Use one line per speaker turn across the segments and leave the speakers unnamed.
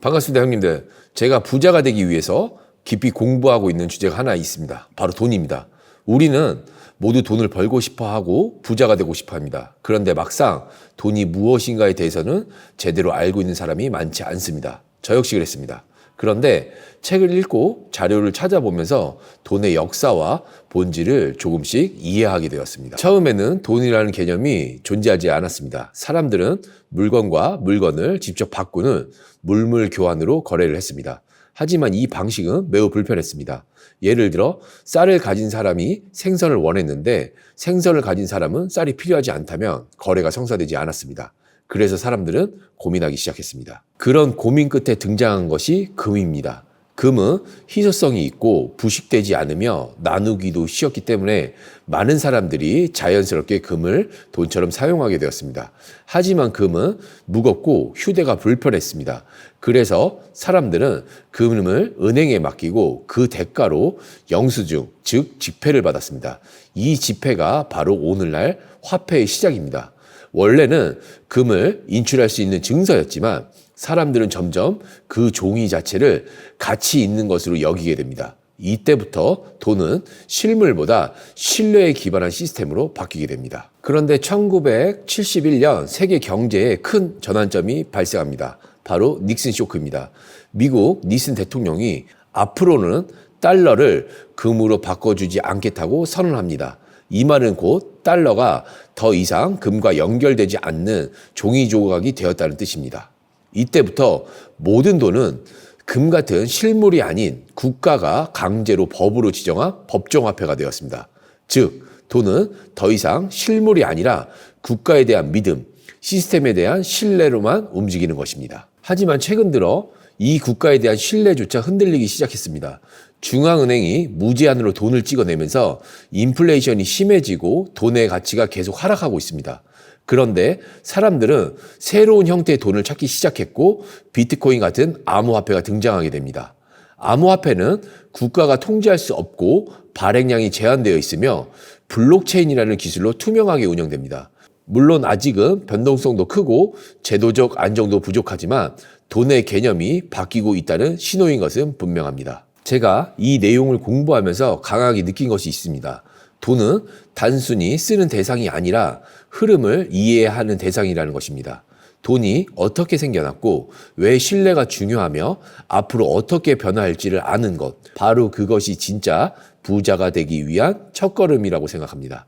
반갑습니다, 형님들. 제가 부자가 되기 위해서 깊이 공부하고 있는 주제가 하나 있습니다. 바로 돈입니다. 우리는 모두 돈을 벌고 싶어 하고 부자가 되고 싶어 합니다. 그런데 막상 돈이 무엇인가에 대해서는 제대로 알고 있는 사람이 많지 않습니다. 저 역시 그랬습니다. 그런데 책을 읽고 자료를 찾아보면서 돈의 역사와 본질을 조금씩 이해하게 되었습니다. 처음에는 돈이라는 개념이 존재하지 않았습니다. 사람들은 물건과 물건을 직접 바꾸는 물물 교환으로 거래를 했습니다. 하지만 이 방식은 매우 불편했습니다. 예를 들어 쌀을 가진 사람이 생선을 원했는데 생선을 가진 사람은 쌀이 필요하지 않다면 거래가 성사되지 않았습니다. 그래서 사람들은 고민하기 시작했습니다. 그런 고민 끝에 등장한 것이 금입니다. 금은 희소성이 있고 부식되지 않으며 나누기도 쉬웠기 때문에 많은 사람들이 자연스럽게 금을 돈처럼 사용하게 되었습니다. 하지만 금은 무겁고 휴대가 불편했습니다. 그래서 사람들은 금을 은행에 맡기고 그 대가로 영수증, 즉 지폐를 받았습니다. 이 지폐가 바로 오늘날 화폐의 시작입니다. 원래는 금을 인출할 수 있는 증서였지만 사람들은 점점 그 종이 자체를 가치 있는 것으로 여기게 됩니다. 이때부터 돈은 실물보다 신뢰에 기반한 시스템으로 바뀌게 됩니다. 그런데 1971년 세계 경제에 큰 전환점이 발생합니다. 바로 닉슨 쇼크입니다. 미국 닉슨 대통령이 앞으로는 달러를 금으로 바꿔주지 않겠다고 선언합니다. 이 말은 곧 달러가 더 이상 금과 연결되지 않는 종이 조각이 되었다는 뜻입니다. 이때부터 모든 돈은 금 같은 실물이 아닌 국가가 강제로 법으로 지정한 법정화폐가 되었습니다. 즉, 돈은 더 이상 실물이 아니라 국가에 대한 믿음, 시스템에 대한 신뢰로만 움직이는 것입니다. 하지만 최근 들어 이 국가에 대한 신뢰조차 흔들리기 시작했습니다. 중앙은행이 무제한으로 돈을 찍어내면서 인플레이션이 심해지고 돈의 가치가 계속 하락하고 있습니다. 그런데 사람들은 새로운 형태의 돈을 찾기 시작했고 비트코인 같은 암호화폐가 등장하게 됩니다. 암호화폐는 국가가 통제할 수 없고 발행량이 제한되어 있으며 블록체인이라는 기술로 투명하게 운영됩니다. 물론 아직은 변동성도 크고 제도적 안정도 부족하지만 돈의 개념이 바뀌고 있다는 신호인 것은 분명합니다. 제가 이 내용을 공부하면서 강하게 느낀 것이 있습니다. 돈은 단순히 쓰는 대상이 아니라 흐름을 이해하는 대상이라는 것입니다. 돈이 어떻게 생겨났고 왜 신뢰가 중요하며 앞으로 어떻게 변화할지를 아는 것. 바로 그것이 진짜 부자가 되기 위한 첫걸음이라고 생각합니다.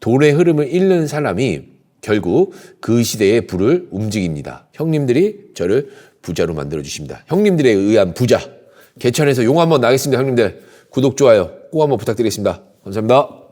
돈의 흐름을 잃는 사람이 결국 그 시대의 불을 움직입니다. 형님들이 저를 부자로 만들어 주십니다. 형님들에 의한 부자. 개천에서 용 한번 나겠습니다, 형님들. 구독, 좋아요 꼭 한번 부탁드리겠습니다. 감사합니다.